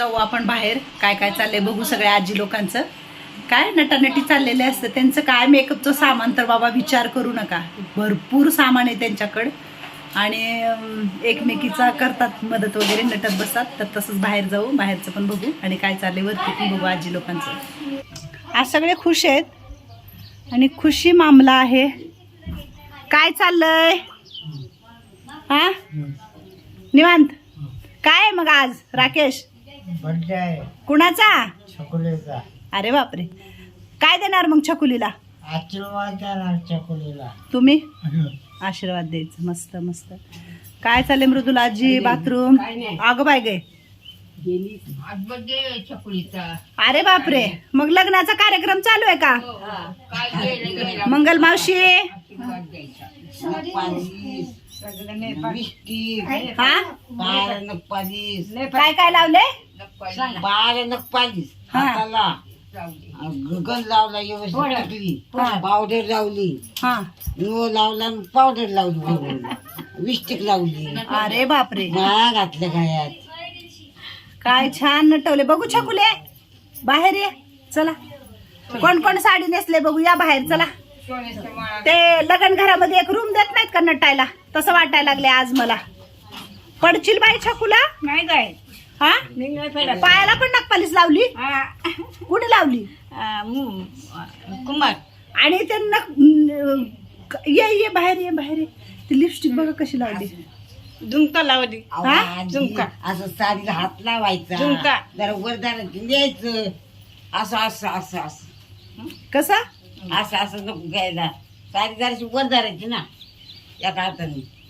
जाऊ आपण बाहेर. काय काय चाललंय बघू सगळ्या आजी लोकांचं. काय नटानटी चाललेले असतं. त्यांचं काय मेकअपचं सामान तर बाबा विचार करू नका. भरपूर सामान आहे त्यांच्याकडं. आणि एकमेकीचा करतात मदत वगैरे नटत बसतात. तर तसंच बाहेर जाऊ बाहेरचं पण बघू. आणि काय चाललंय वरती पण बघू आजी लोकांचं. आज सगळे खुश आहेत. आणि खुशी मामला आहे. काय चाललंय? हा? निवांत? काय मग आज? राकेश? बर्थडे आहे कुणाचा? चकोलीचा अरे बापरे. काय देणार मग छकुलीला? आशीर्वाद देणार चकोलीला तुम्ही? आशीर्वाद द्यायचं. मस्त मस्त. काय चाललंय मृदुला? आजी बाथरूम? अगं बाय गे. आज बर्थडे छकुलीचा. अरे बापरे. मग लग्नाचा कार्यक्रम चालू आहे का? काय गेलं मंगल मावशी? आशीर्वाद द्यायचा. हा पालीस काय काय लावले बार पालीस हा. हाताला गगन लावला व्यवस्थित टाकली पावडर लावली हा नो लावला पावडर लावली विस्टिक लावली अरे बापरे माळा घातल्या गायात काय छान नटवले बघू छकुले बाहेर ये चला कोण कोण साडी नेसले बघू या बाहेर चला माळा. ते लग्न घरामध्ये एक रूम देत नाहीत का नटायला? तसं वाटायला लागले आज मला. पडशील बाई छकुला? नाही काय हा? मी नाही पडत. पायाला पण नखपालीस लावली? हा. कुठे लावली? आ, मु- कुमार आणि ते नख न- ये ये बाहेर ये बाहेर ये. ती लिपस्टिक बघा कशी लावली. झुमका लावली. अहो, हा? झुमका. असं साडीला हात लावायचा. झुमका. जरा वरदार द्यायचं. असं असं असं असं. कसा? असं असं नको घ्यायला. साडी जराशी वर धरायची ना. एका हाताने.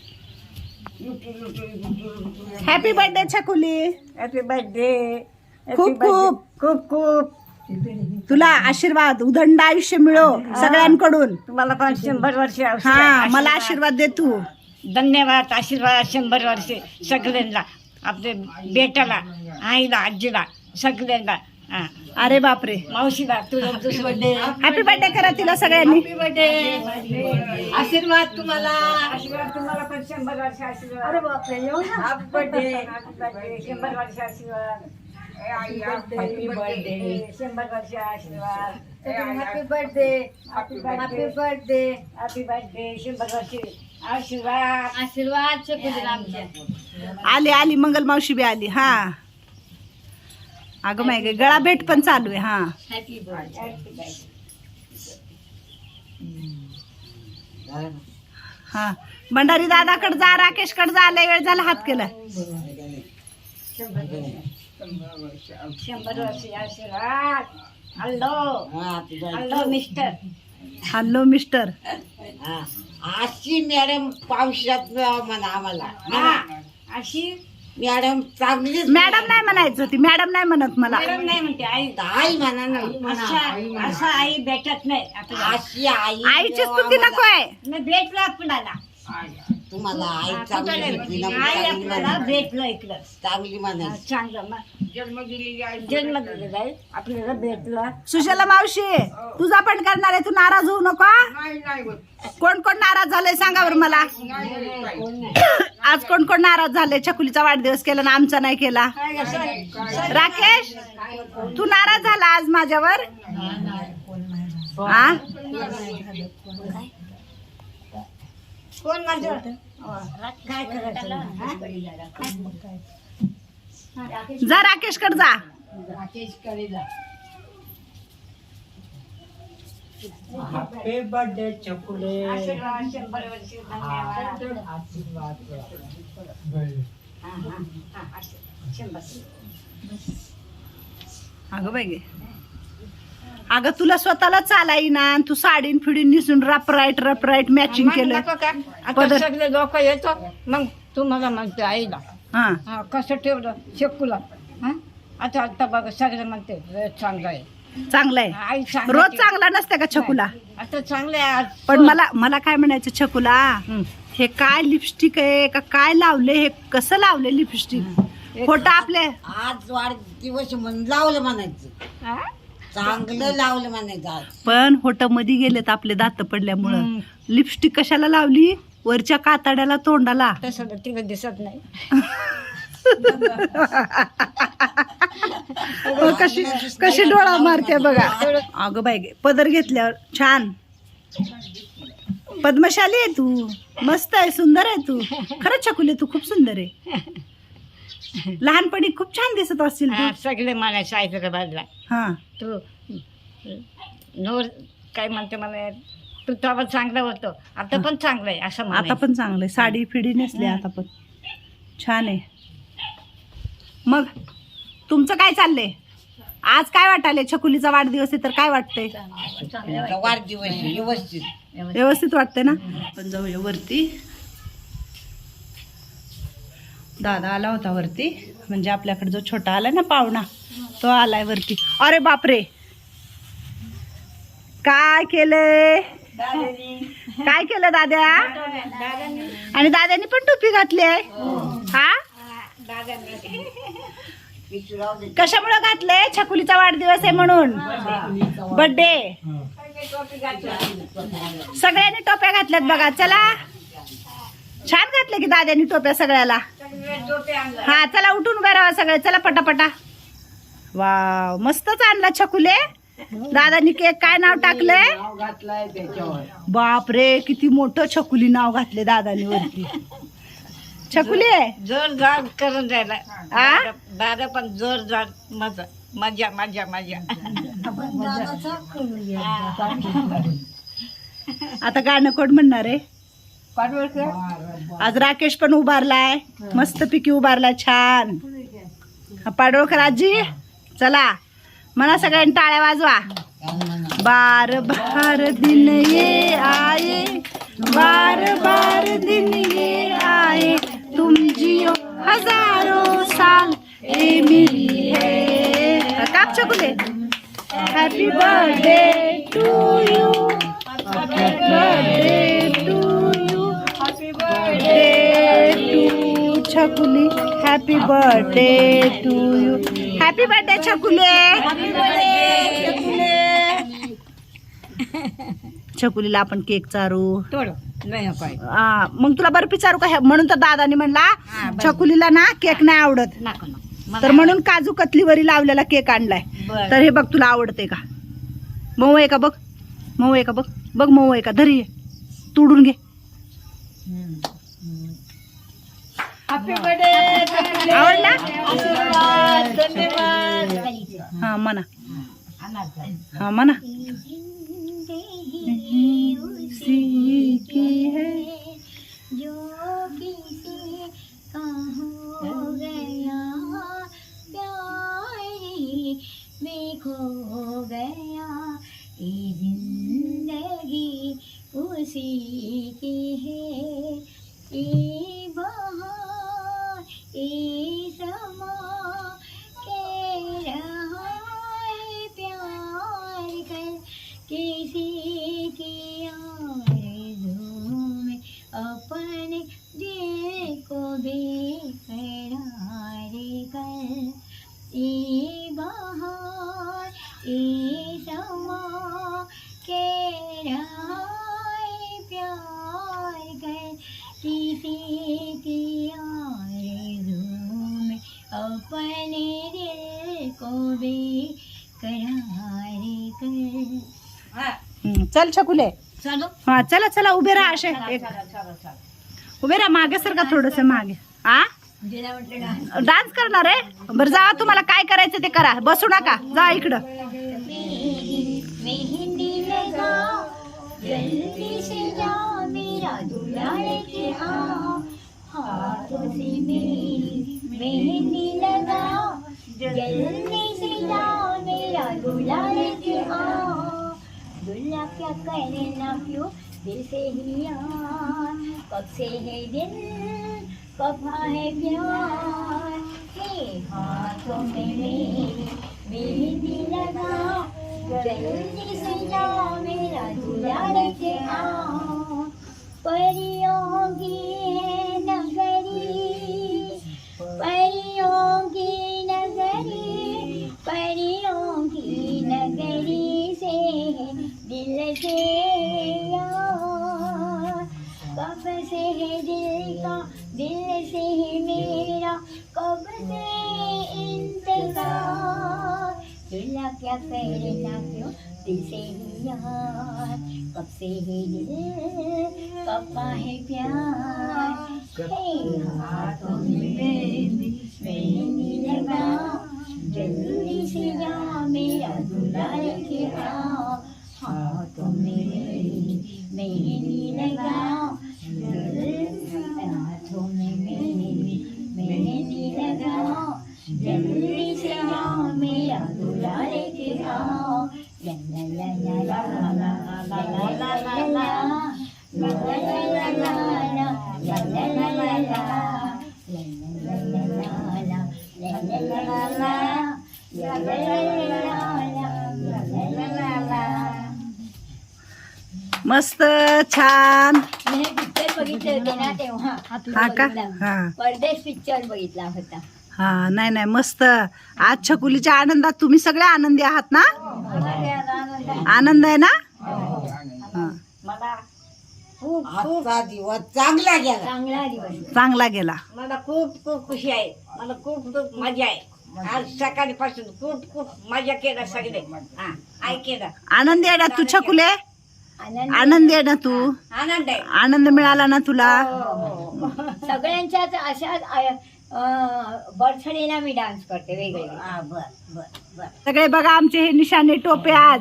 Happy birthday Chhakuli. Happy birthday खूप खूप. खूप खूप. तुला आशीर्वाद उदंड आयुष्य मिळो सगळ्यांकडून. तुम्हाला पण शंभर वर्ष हा मला आशीर्वाद दे तू. धन्यवाद आशीर्वाद शंभर वर्षे सगळ्यांना. आपल्या बेटाला आईला आजीला सगळ्यांना. हा. अरे बापरे. मावशीला तुझा बर्थडे हॅपी बर्थडे करा तिला सगळ्यांनी. बर्थडे आशीर्वाद तुम्हाला. आशीर्वाद तुम्हाला पण शंभर वर्ष आशीर्वाद. अरे बापरे हॅपी बर्थडे शंभर वर्ष आशीर्वाद. हॅपी बर्थडे शंभर वर्ष आशीर्वाद. Happy birthday happy birthday happy birthday शंभर वर्ष आशीर्वाद. आशीर्वाद आमच्या आली आली. मंगल मावशी बी आली. हा. अगं गे गळा भेट पण चालू आहे हा. हा. भंडारी दादाकडे जा राकेशकडे जा लय वेळ झाला हात केला. हॅलो. हा, मिस्टर. Hello mister. हा. अशी मॅडम पावसात म्हणा आम्हाला. हा. अशी मॅडम चांगलीच मॅडम नाही म्हणायचं ती मॅडम नाही म्हणत मला. मॅडम नाही म्हणते आई आई म्हणा अशा असं आई भेटत नाही. आपल्याला अशी आई आईची स्तुती नको आहे. नाही भेटलं आपल्याला. तुम्हाला आई चांगली भेटली ना आई चांगली आपल्याला म्हणायची. भेटलं इकडं. चांगली म्हणायची. चांगलं मग. जन्म दिलेली आई जन्म दिलेला आहे आपल्याला भेटलं सुशला मावशी तुझा पण करणार आहे तू नाराज होऊ नको हा? नाही नाही होत. कोण कोण नाराज झालंय सांगा बरं मला. आज कोण कोण नाराज झालंय? छकुलीचा वाढदिवस केला ना आमचा नाही केला? राकेश तू नाराज झाला आज माझ्यावर? हा? कोण माझं काय करायचं? जा राकेशकडे जा. राकेश करेला हॅपी बर्थडे चकुले हा, हा, हा, अगं बाई. अगं तुला स्वतःला चालाय ना आणि तू साडीन फिडीन निसून रप राईट रप राईट मॅचिंग केलं. सगळे लोक येतो. मग तू मला म्हणते आईला. हा. हा कसं ठेवलं? शेकूला. हा? आता आता बघा सगळे म्हणते "लय चांगलं आहे. चांगलं आहे. आई चांगलं रोज ठेव." चांगला नसते का छकुला? आता चांगलं आहे आज. पण मला मला काय म्हणायचं छकुला? हे काय लिपस्टिक आहे? का काय लावले हे कसं लावले लिपस्टिक खोटं आपले आज वाढदिवस म्हणून लावलं म्हणायचं. हा? चांगलं लावलं म्हणायचं आज. पण होटमध्ये गेलेत आपले दात पडल्यामुळं. लिपस्टिक कशाला लावली? वरच्या कातड्याला तोंडाला. तसं तर तिला दिसत नाही. हो, कशी कशी डोळा मारते बघा. अगं बाई पदर घेतल्यावर छान. पद्मशाली आहे तू. मस्त आहे सुंदर आहे तू. खरंच छकुली तू खूप सुंदर आहे. लहानपणी खूप छान दिसत असतील तू. हा, सगळे मला शाळेच्या बाजूला हा. तू नोर काय म्हणते मला? तू तेव्हा चांगलं होतं. आता पण चांगलं आहे असं आता म्हणायचं. पण चांगलं आहे साडी फिडी नेसली आता पण. छान आहे. मग तुमचं काय चाललंय? आज काय वाटायलंय? छकुलीचा वाढदिवस आहे तर काय वाटतंय? वाढदिवस आहे, व्यवस्थित व्यवस्थित वाटतंय ना? आपण जाऊया वरती. दादा आला होता वरती. म्हणजे आपल्याकडे जो छोटा आलाय ना पाहुणा तो आलाय वरती. अरे बापरे! काय केलंय? काय केलं दाद्या आणि दाद्याने पण टोपी घातली आहे? हा. कशामुळे घातले छकुलीचा वाढदिवस आहे म्हणून. बर्थडे सगळ्यांनी टोप्या घातल्यात बघा. चला. छान घातले की दाद्यानी टोप्या सगळ्याला. हा चला उठून उभे राहा सगळे. चला पटापटा. वाव मस्तच आणला छकुले. दादानी केक काय नाव टाकलंय? घातलाय त्याच्यावर. बाप रे किती मोठं छकुली नाव घातले दादानी वरती. छकुले जोरदार करून जायला आ? दादा- पण जोरदार मजा मजा मजा मजा. आता गाणं कोण म्हणणार आहे? आज राकेश पण उभारलाय. मस्त पिकी उभारलाय छान. हा, पाडोळकर आजी चला. म्हणा सगळ्यांनी टाळ्या वाजवा. बार बार दिन ये आए बार बार दिन ये आए तुम जियो हजारो साल ए मिली है। काप चकुले happy birthday to you happy birthday Chhakuli. Happy birthday to you happy birthday छकुले. छकुलीला आपण केक चारू. मग तुला बर्फी चारू का? म्हणून तर दादाने म्हणला. छकुलीला ना केक नाही आवडत. तर म्हणून काजू कतलीवरी लावलेला केक आणलाय. तर हे बघ तुला आवडते का? मऊ आहे का बघ? मऊ आहे का बघ? बघ मऊ आहे का? धरी ये. तोडून घे. आवडला? हा म्हणा. हा म्हणा. है जो किसी हम्म, चल छकुले. चलो? हा चला चला उभे राहा असे. एक. उभे राहा मागे सर का थोडस मागे. आ? डान्स. करणार आहे? बरं जा तुम्हाला काय करायचं ते करा. बसू नका. जा इकडं. मेहंदी लगाओ जल्दी से जाओ मेरा दूल्हा लेके आओ हाथों से मेरी मेहंदी लगाओ जल्दी से जाओ। मेरा दूल्हा लेके आओ दूल्हा क्या करना क्यों दिल से ही यार कब से है दिल कब है प्यार हे हाथों में मेरी मेहंदी लगाओ जल्दी से जाओ मेरा दूल्हा लेके आओ परियों की है ना Machiavelli tình sinh nhớ cặp xì đĩa cặp ba hay bia hey hà con baby baby lên ba đến đi xin nhớ mi ở dù मस्त छान. मी हे पिक्चर बघितले होते ना तेव्हा. हा का? हा. परदेश पिक्चर बघितला होता. हा नाही नाही मस्त. आज छकुलीच्या आनंदात तुम्ही सगळे आनंदी आहात ना? आनंद आहे ना? हा. मला खूप खूप. आजचा दिवस चांगला गेला. चांगला दिवस चांगला गेला. मला खूप खूप खुशी आहे. मला खूप खूप मजा आहे. आज सकाळपासून खूप खूप मजा केला सगळे. हा आनंदी आहे ना तू छकुले? आनंद आनंदी आहे ना तू? आनंद आहे. आनंद मिळाला ना तुला? सगळ्यांच्याच अशाच बर्थडेला मी डान्स करते वेगळे. हा, बर बर बर. सगळे बघा आमचे हे निशाणे टोपे आज.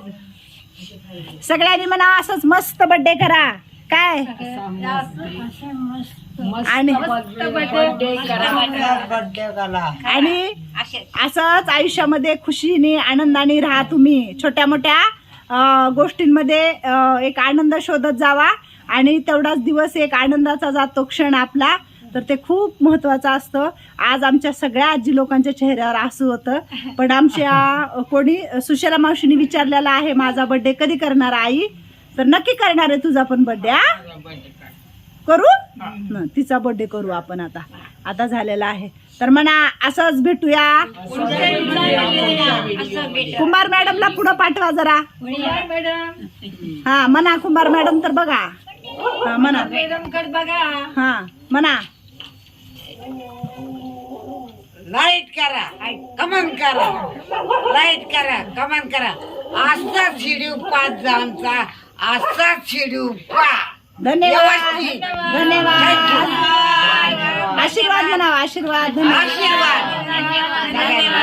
सगळ्यांनी म्हणा असंच मस्त बर्थडे करा. काय? आणि आणि असंच आयुष्यामध्ये खुशीने आनंदाने राहा तुम्ही. छोट्या मोठ्या गोष्टींमध्ये एक आनंद शोधत जावा. आणि तेवढाच दिवस एक आनंदाचा जातो क्षण आपला. तर ते खूप महत्वाचं असतं. आज आमच्या सगळ्या आजी लोकांच्या चेहऱ्यावर आसू होतं. पण आमच्या कोणी सुशेला मावशीने विचारलेला आहे माझा बर्थडे कधी करणार आई? तर नक्की करणार आहे तुझा पण बर्थडे करू? न, तिचा बर्थडे करू आपण आता. आता झालेला आहे. तर म्हणा असंच भेटूया. कुंभार मॅडमला पुढं पाठवा जरा. हा म्हणा कुंभार मॅडम तर बघा. हा म्हणा. हा म्हणा. लाइट करा. कमन करा. लाइट करा कमन करा. असाच शिडीव पाच आमचा. असाच शिडीव पा. धन्यवाद. व्यवस्थित. धन्यवाद. आशीर्वाद म्हणा आशीर्वाद. धन्यवाद. आशीर्वाद.